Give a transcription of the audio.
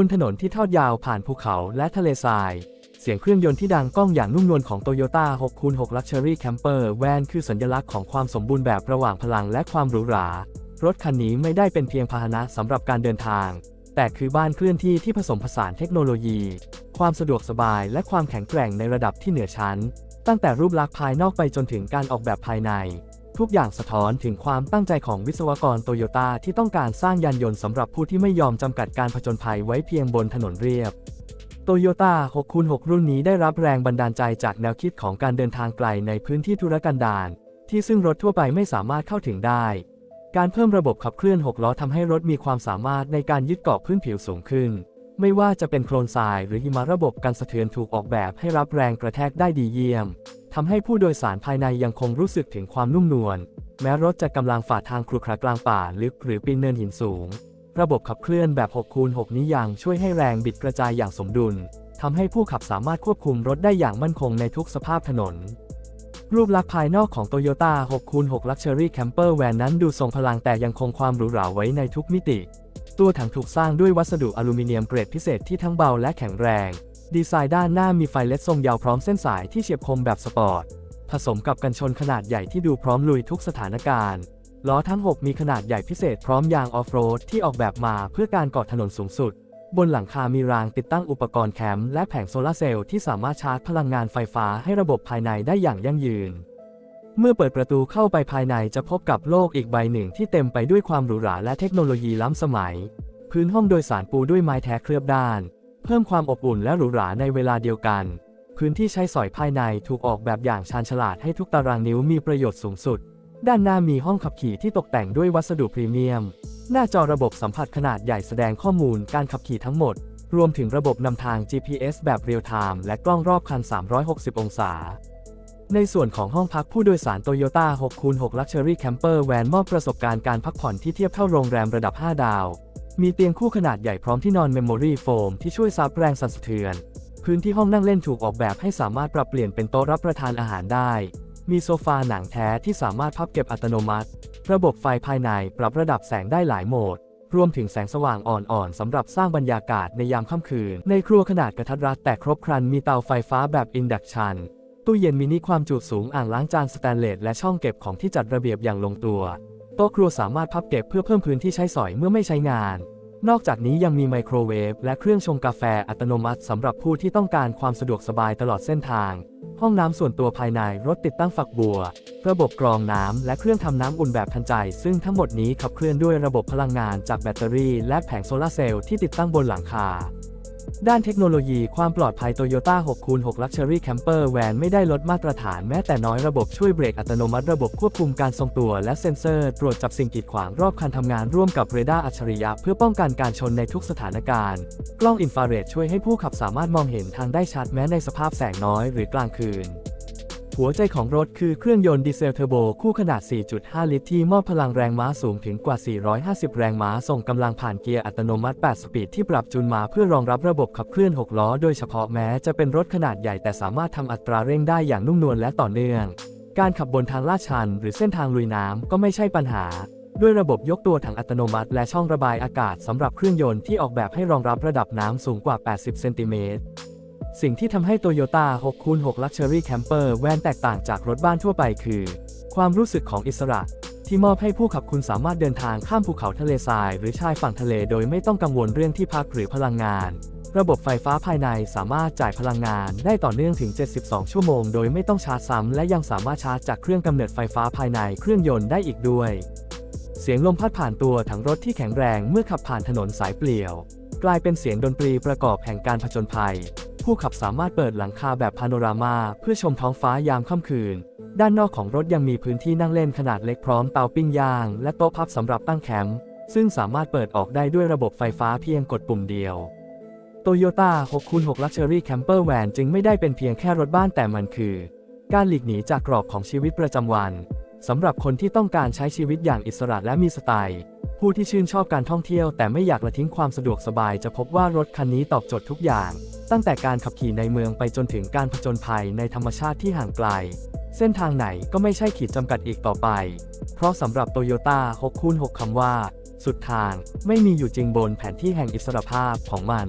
บนถนนที่ทอดยาวผ่านภูเขาและทะเลทราย เสียงเครื่องยนต์ที่ดังก้องอย่างนุ่มนวลของ Toyota 6x6 Luxury Camper Van คือสัญลักษณ์ของความสมบูรณ์แบบระหว่างพลังและความหรูหรา รถคันนี้ไม่ได้เป็นเพียงพาหนะสำหรับการเดินทาง แต่คือบ้านเคลื่อนที่ที่ผสมผสานเทคโนโลยี ความสะดวกสบายและความแข็งแกร่งในระดับที่เหนือชั้น ตั้งแต่รูปลักษณ์ภายนอกไปจนถึงการออกแบบภายใน ทุกอย่างสะท้อนถึงความตั้งใจของวิศวกรโตโยต้าที่ต้องการสร้างยานยนต์สำหรับผู้ที่ไม่ยอมจำกัดการผจญภัยไว้เพียงบนถนนเรียบโตโยต้า6คูณ6รุ่นนี้ได้รับแรงบันดาลใจจากแนวคิดของการเดินทางไกลในพื้นที่ธุรกันดารที่ซึ่งรถทั่วไปไม่สามารถเข้าถึงได้ การเพิ่มระบบขับเคลื่อน 6 ล้อทำให้รถมีความสามารถในการยึดเกาะพื้นผิวสูงขึ้น ไม่ว่าจะเป็นโคลนทรายหรือหิมะระบบกันสะเทือนถูกออกแบบให้รับแรงกระแทกได้ดีเยี่ยม ทำให้ผู้โดยสารภายในยังคงรู้สึกถึงความนุ่มนวล แม้รถจะกำลังฝ่าทางครุขระกลางป่าลึกหรือปีนเนินหินสูง ระบบขับเคลื่อนแบบ6คูณ6นี้ยังช่วยให้แรงบิดกระจายอย่างสมดุลทำให้ผู้ขับสามารถควบคุมรถได้อย่างมั่นคงในทุกสภาพถนน รูปลักษณ์ภายนอกของ Toyota 6คูณ6 Luxury Camper Van นั้นดูทรงพลังแต่ยังคงความหรูหราไว้ในทุกมิติ ตัวถังถูกสร้างด้วยวัสดุอลูมิเนียมเกรดพิเศษที่ทั้งเบาและแข็งแรง ดีไซน์ด้านหน้ามีไฟเลสทรงยาวพร้อมเส้นสายที่เฉียบคมแบบสปอร์ต ผสมกับกันชนขนาดใหญ่ที่ดูพร้อมลุยทุกสถานการณ์ ล้อทั้ง 6 มีขนาดใหญ่พิเศษพร้อมยางออฟโรดที่ออกแบบมาเพื่อการเกาะถนนสูงสุด บนหลังคามีรางติดตั้งอุปกรณ์แคมป์และแผงโซลาร์เซลล์ที่สามารถชาร์จพลังงานไฟฟ้าให้ระบบภายในได้อย่างยั่งยืน เมื่อเปิดประตูเข้าไปภายในจะพบกับโลกอีกใบหนึ่งที่เต็มไปด้วยความหรูหราและเทคโนโลยีล้ำสมัย พื้นห้องโดยสารปูด้วยไม้แท้เคลือบด้าน เพิ่มความอบอุ่นและหรูหราในเวลาเดียวกัน พื้นที่ใช้สอยภายในถูกออกแบบอย่างชาญฉลาดให้ทุกตารางนิ้วมีประโยชน์สูงสุด ด้านหน้ามีห้องขับขี่ที่ตกแต่งด้วยวัสดุพรีเมียม หน้าจอระบบสัมผัสขนาดใหญ่แสดงข้อมูลการขับขี่ทั้งหมด รวมถึงระบบนำทาง GPS แบบเรียลไทม์และกล้องรอบคัน 360 องศาในส่วนของห้องพักผู้โดยสาร Toyota 6คูณ6 Luxury Camper Van มอบประสบการณ์การพักผ่อนที่เทียบเท่าโรงแรมระดับ 5 ดาว มีเตียงคู่ขนาดใหญ่พร้อมที่นอน Memory Foam ที่ช่วยซับแรงสั่นสะเทือน พื้นที่ห้องนั่งเล่นถูกออกแบบให้สามารถปรับเปลี่ยนเป็นโต๊ะรับประทานอาหารได้ มีโซฟาหนังแท้ที่สามารถพับเก็บอัตโนมัติ ระบบไฟภายในปรับระดับแสงได้หลายโหมด รวมถึงแสงสว่างอ่อนๆสำหรับสร้างบรรยากาศในยามค่ำคืน ในครัวขนาดกระทัดรัดแต่ครบครันมีเตาไฟฟ้าแบบอินดักชันตู้เย็นมินิความจุสูงอ่างล้างจานสแตนเลสและช่องเก็บของที่จัดระเบียบอย่างลงตัว โต๊ะครัวสามารถพับเก็บเพื่อเพิ่มพื้นที่ใช้สอยเมื่อไม่ใช้งาน นอกจากนี้ยังมีไมโครเวฟและเครื่องชงกาแฟอัตโนมัติสำหรับผู้ที่ต้องการความสะดวกสบายตลอดเส้นทาง ห้องน้ำส่วนตัวภายในรถติดตั้งฝักบัว ระบบกรองน้ำและเครื่องทำน้ำอุ่นแบบทันใจ ซึ่งทั้งหมดนี้ขับเคลื่อนด้วยระบบพลังงานจากแบตเตอรี่และแผงโซลาร์เซลล์ที่ติดตั้งบนหลังคา ด้านเทคโนโลยีความปลอดภัย Toyota 6คูณ6 Luxury Camper Van ไม่ได้ลดมาตรฐานแม้แต่น้อยระบบช่วยเบรกอัตโนมัติระบบควบคุมการทรงตัวและเซ็นเซอร์ ตรวจจับสิ่งกีดขวางรอบคันทำงานร่วมกับเรดาร์อัจฉริยะเพื่อป้องกันการชนในทุกสถานการณ์ กล้องอินฟราเรดช่วยให้ผู้ขับสามารถมองเห็นทางได้ชัดแม้ในสภาพแสงน้อยหรือกลางคืน หัวใจของรถคือเครื่องยนต์ดีเซลเทอร์โบคู่ขนาด 4.5 ลิตรที่มอบพลังแรงม้าสูงถึงกว่า 450 แรงม้าส่งกำลังผ่านเกียร์อัตโนมัติ 8 สปีดที่ปรับจูนมาเพื่อรองรับระบบขับเคลื่อน 6 ล้อ โดยเฉพาะแม้จะเป็นรถขนาดใหญ่แต่สามารถทำอัตราเร่งได้อย่างนุ่มนวลและต่อเนื่อง การขับบนทางลาดชัน หรือเส้นทางลุยน้ำก็ไม่ใช่ปัญหา ด้วยระบบยกตัวถังอัตโนมัติ และช่องระบายอากาศสำหรับเครื่องยนต์ที่ออกแบบให้รองรับระดับน้ำสูงกว่า 80 เซนติเมตร สิ่งที่ทำให้ Toyota 6คูณ6 Luxury Camper Van แตกต่างจากรถบ้านทั่วไปคือ ความรู้สึกของอิสระ ที่มอบให้ผู้ขับคุณสามารถเดินทางข้ามภูเขาทะเลทราย หรือชายฝั่งทะเลโดยไม่ต้องกังวลเรื่องที่พักหรือพลังงาน ระบบไฟฟ้าภายในสามารถจ่ายพลังงานได้ต่อเนื่องถึง 72 ชั่วโมง โดยไม่ต้องชาร์จซ้ำและยังสามารถชาร์จจากเครื่องกำเนิดไฟฟ้าภายในเครื่องยนต์ได้อีกด้วย เสียงลมพัดผ่านตัวถังรถที่แข็งแรงเมื่อขับผ่านถนนสายเปลี่ยว กลายเป็นเสียงดนตรีประกอบแห่งการผจญภัย ผู้ขับสามารถเปิดหลังคาแบบพาโนรามาเพื่อชมท้องฟ้ายามค่ำคืน ด้านนอกของรถยังมีพื้นที่นั่งเล่นขนาดเล็กพร้อมเตาปิ้งย่าง และโต๊ะพับสำหรับตั้งแคมป์ซึ่งสามารถเปิดออกได้ด้วยระบบไฟฟ้าเพียงกดปุ่มเดียว Toyota 6คูณ6 Luxury Camper Van จึงไม่ได้เป็นเพียงแค่รถบ้านแต่มันคือ การหลีกหนีจากกรอบของชีวิตประจำวันสำหรับคนที่ต้องการใช้ชีวิตอย่างอิสระและมีสไตล์ผู้ที่ชื่นชอบการท่องเที่ยวแต่ไม่อยากละทิ้งความสะดวกสบายจะพบว่ารถคันนี้ตอบโจทย์ทุกอย่าง ตั้งแต่การขับขี่ในเมืองไปจนถึงการผจญภัยในธรรมชาติที่ห่างไกล เส้นทางไหนก็ไม่ใช่ขีดจำกัดอีกต่อไป เพราะสำหรับโตโยต้า6คูณ6คำว่า สุดทางไม่มีอยู่จริงบนแผนที่แห่งอิสรภาพของมัน